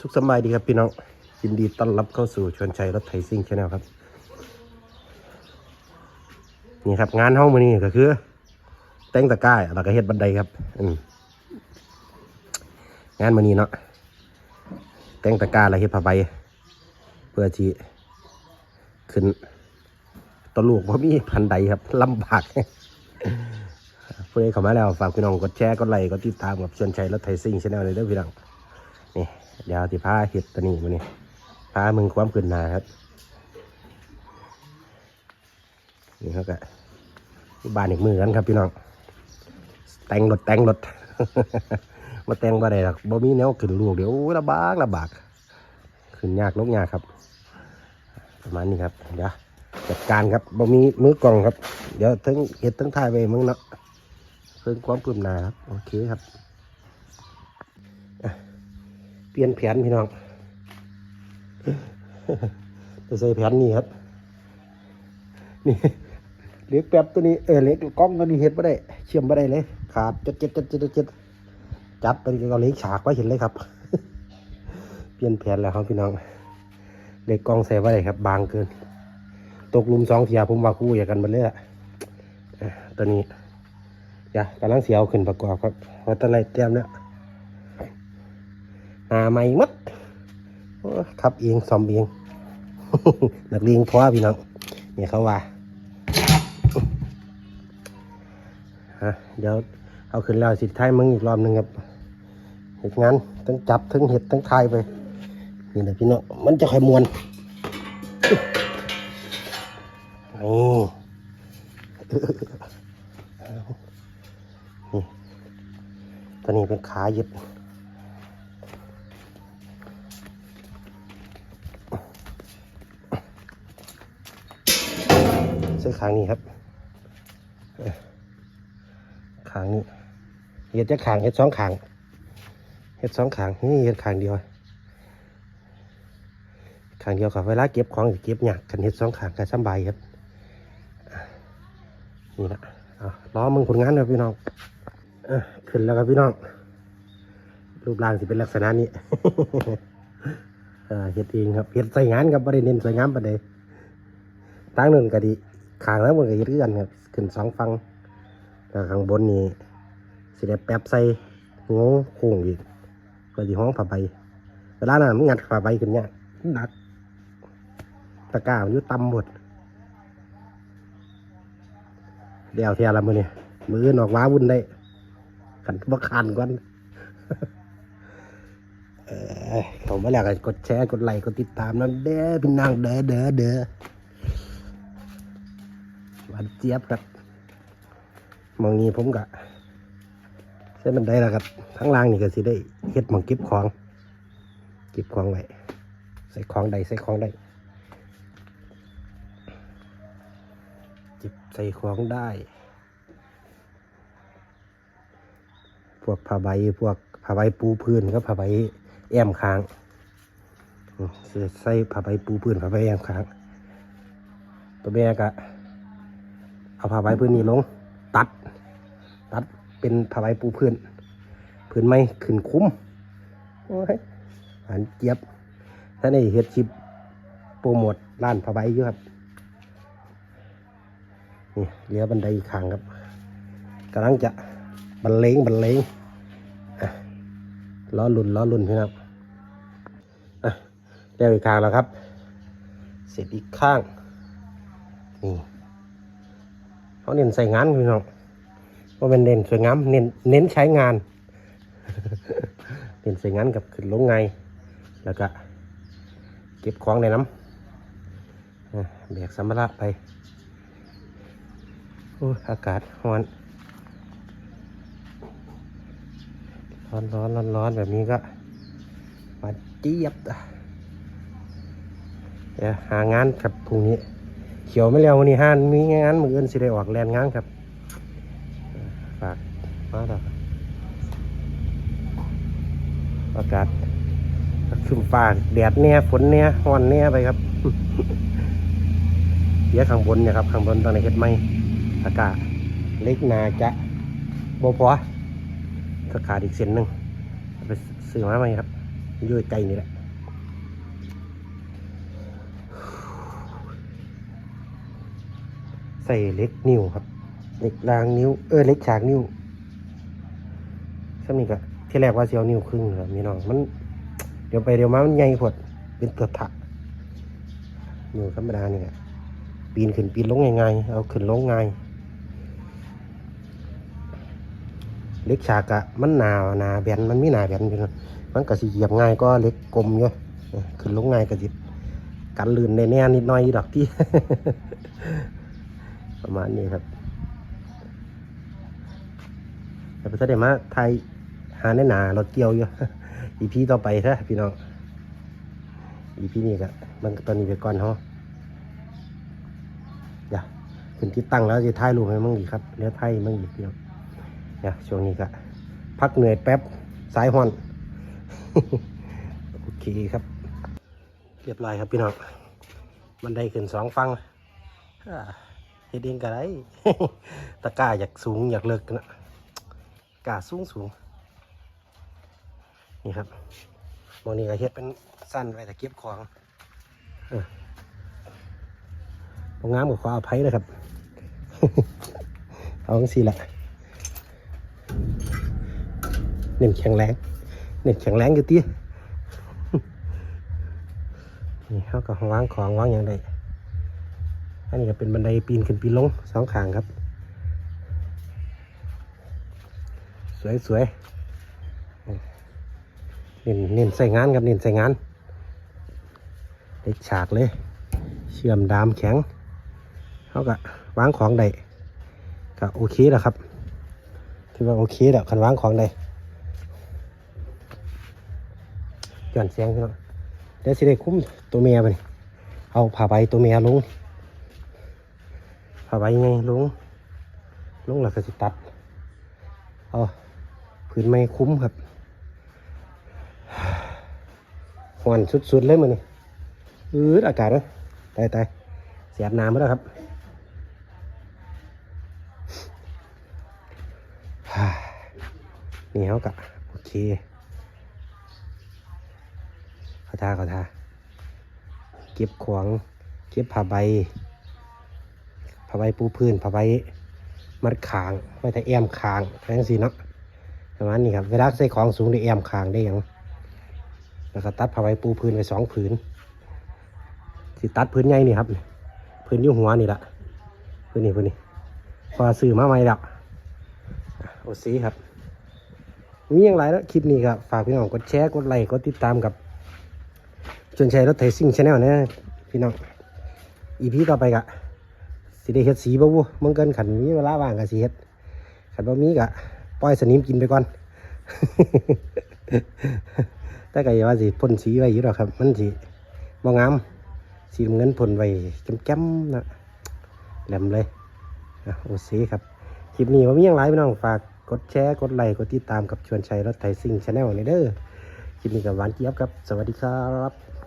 สุขสบายดีครับพี่น้องยินดีต้อนรับเข้าสู่ชวนชัยรถไถซิ่งชาแนลครับ นี่ครับ งานห้องมือนี้ก็คือ แต่งตะกร้าแล้วก็เฮ็ดบันไดครับอืมงานมือนี้เนาะแต่งตะกร้าแล้วเฮ็ดผ้าใบ เพื่อที่ขึ้นตัวลูกเพราะมีพันไดครับลำบากเพื่อเข้ามาแล้วฝากพี่น้องกดแชร์กดไลค์กดติดตามกับชวนชัยรถไถซิ่งชาแนลเลยเด้อพี่น้อง เดี๋ยวที่พาเห็ดตัวนี้มานี่ยพามึงความขึ้นหนาครับ นี่เขาก็บานอีกมือกันครับพี่น้อง แต่งรถแต่งรถมาแต่งบ่ได้หรอกบ่มีแนวขึ้นลูกเดี๋ยวลำบากลำบากขึ้นยากลงยากครับ ประมาณนี้ครับเดี๋ยวจัดการครับบ่มีมือกล่องครับ เดี๋ยวทั้งเห็ดทั้งถ่ายไปมึงเนาะเพิ่มความขึ้นหนาครับ โอเคครับ ลี่ยนแผนพี่น้องจะใส่แผนนี่ครับ นี่เล็กแป๊บตัวนี้เออเล็กกล้องตัวนี้เห็นไม่ได้ เชื่อมไม่ได้เลย ขาดจัดจัดจัดจัดจัดจับตัวนี้ก็เล็กฉากไว้เห็นเลยครับ เปลี่ยนแผนแล้วครับพี่น้อง เล็กกล้องใส่ไว้ได้ครับ บางเกิน ตกลุมสองเทียผมว่าคู่อย่ากันหมดเลยอะตัวนี้อย่ากำลังเสียวขึ้นประกอบครับว่าตอนไหนเตรียมแล้ว หาไม่มัดโอ้ขับเองซอมเองนักเรียนพอพี่น้องเนี่ยเขาว่าเดี๋ยวเอาขึ้นแล้วสิท้ายมึงอีกรอบหนึ่งครับเหตุงานทั้งจับทั้งเห็ดทั้งทายไปนี่แหละพี่น้องมันจะค่อยมวนนี่นี่ตัวนี้เป็นขายึด ใส่ขางนี้ครับขางนี้เห็ดจะขางเห็ดสองขางเห็ดสองขางนี่เห็ดขางเดียวขางเดียวกับเวลาเก็บของเก็บหยักกันเห็ดสองขางกันสำบายครับนี่นะล้อมึงผลงานเลยพี่น้องขึ้นแล้วครับพี่น้อง รูปร่างสิเป็นลักษณะนี้เห็ดเองครับเห็ดใส่งานครับประเด็นเน้นสวยงามประเด็นตั้งหนึ่งก็ดี ขางแล้วมันก็ยึดกันครับขึ้นสองฟังแล้วข้างบนนี่สิได้แป๊บใส่งงโค้งอีกก็ดีห้องผ้าใบเวลานั้นมันงัดผ้าใบขึ้นเนี่ยากหนักตะกร้ามันอยู่ต่ำหมดเดี๋ยวเทียละมือนี่มืออื่นออกว้าวุ่นได้ขันบ่คันก่อนเออเขามาแล้วก็กดแชร์กดไลค์กดติดตามนะเด้อพี่นางเด้อเด้อเด้อานเจี๊ยบครับมองนี้ผมกะเส้นบันไดแล้วครับทั้งล่างนี่ก็สิได้เฮ็ดหมองเก็บของเก็บของไว้ใส่ของใดใส่ของใดเก็บใส่ของได้ พวกผ้าใบพวกผ้าใบปูพื้นก็ผ้าใบแอมค้างใส่ผ้าใบปูพื้นผ้าใบแอมค้างตัวแม่กะ เอาผ้าใบพื้นนี้ลง ตัด ตัดเป็นผ้าใบปูพื้นพื้นไม้ขึ้นคุ้มโอ้ยหันเจี๊ยบท่านได้เฮ็ดชิปโปรโมทร้านผ้าใบอยู่ครับนี่เหลือบันไดอีกข้างครับกำลังจะบรรเลงบรรเลงล้อลุ่นล้อลุ่นพี่ครับอะเรียวอีกข้างแล้วครับ เสร็จอีกข้างนี่ เขาเน้นใส่งานพี่น้องว่าเป็นเน้นสวยงามเน้นเน้นใช้งานเน้นใส่งานกับขึ้นลงไง แล้วก็เก็บของในน้ำแบกสัมภาระไปโอ้ยอากาศร้อนร้อนร้อนร้อนร้อนแบบนี้ก็หวาเจี๊ยบอะเดี๋ยวหางานกับพรุ่งนี้ เขียวไม่เร็ววันนี้ห้านมีงานมืออื่นสิได้ออกแลนงานครับฝากมาดอกอากาศขึ้นฟ้าแดดเนี่ยฝนเนี่ยร้อนเนี่ยไปครับเดี๋ยวข้างบนเนี่ยครับข้างบนตอนนี้เฮ็ดไม่อากาศเล็กนาจะโบพอสขาดอีกเส้นหนึ่งไปซื้อมาไหมครับยู่ใกลนี่แหละ ใส่เล็กนิ้วครับเล็กรางนิ้วเออเล็กฉากนิ้วซ้ำนี่ก็ที่แรกว่าเสียวนิ้วครึ่งครับพี่น้องมัน เดี๋ยวไปเดี๋ยวมามันใหญ่พดเป็นตัวถะนิ้วธรรมดานี่แหละปีนขึ้นปีนลงง่ายๆเอาขึ้นลงง่ายเล็กฉากอะมันหนาหนาแบนมันไม่หนาแบนพี่น้องมันก็สิเหยียบง่ายก็เล็กกลมอยู่เออขึ้นลงง่ายก็จิกันลื่นในแน่นิดหน่อยดอกที่ ประมาณนี้ครับแต่พอได้มาไทยหาในหนารถเกี่ยวอยู่อีพีต่อไปซะพี่น้องอีพีนี้ก็มันตอนนี้ไปก่อนเฮาอย่าขึ้นที่ตั้งแล้วจะถ่ายรูปให้มั่งอีกครับเนื้อไทยมั่งอีกพี่น้องอย่าช่วงนี้ก็พักเหนื่อยแป๊บสายหอนโอเคครับ เรียบร้อยครับพี่น้องมันได้ขึ้นสองฟังอ่า เฮ็ดเองก็ได้ ตะกร้าอยากสูงอยากเลิกนะกาสูงสูง นี่ครับมองนี้ก็เฮ็ดเป็นสั้นไว้แต่เก็บของเออพองามกับขออภัยเลยครับ เอาจังสี่แหละเน้นแข็งแรงเน้นแข็งแรงอยู่ตีนี่เขาก็วางของวางอย่างใด อันนี้ก็เป็นบันไดปีนขึ้นปีนลงสองข้างครับ สวยสวยเน้นเน้นใส่งานครับเน้นใส่งานเด็กฉากเลย เชื่อมดามแข็งเขาก็วางของได้ก็โอเคแล้วครับถือว่าโอเคแล้วคันวางของได้หย่อนเสียงพี่น้องเดี๋ยวสิได้คุ้มตัวเมียไปเอาผ้าใบตัวเมียลง ผ้าใบไงลุงลุงเราก็จะตัด เอาพื้นไม้คุ้มครับหวนสุดๆเลยมันนี่อืดอากาศนะตายตายเสียบน้ำมาแล้วครับฮ่านี่เขากะโอเคเขาทาเขาทาเก็บขวางเก็บผ้าใบ ผ้าใบปูพื้นผ้าใบมัดขางไว้แต่แอมขางทั้งสี่เนาะประมาณนี้ครับเวลาใส่ของสูงได้แอมขางได้ยังแล้วก็ตัดผ้าใบปูพื้นไปสองผืนสิตัดพื้นใหญ่นี่ครับพื้นยุ่หัวนี่ละพื้นนี้พื้นนี้พอซื้อมาใหม่ละโอซีครับมีอย่างไรแล้วคลิปนี้ครับฝากพี่น้องกดแชร์กดไลค์กดติดตามกับชวนชัยรถไถซิ่งชาแนลนะพี่น้องอีพีต่อไปกะ สิได้เฮ็ดสีบ่วูมึงเกินขันมีเวลาว่างก็สิเฮ็ดขันบ่มีก็ปล่อยสนิมกินไปก่อนแต่ก็อย่าว่าสิพ่นสีไว้อยู่หรอกครับ มันสิบ่งามสีเงินพ่นไว้จ่มๆนะแหลมเลยโอเคครับคลิปนี้ว่ามีอย่างไรพี่น้องฝากกดแชร์กดไลค์กดติดตามกับชวนชัยรถไถซิ่งชาแนลเลยเด้อคลิปนี้กับหวานเจี๊ยบครับ สวัสดีครับ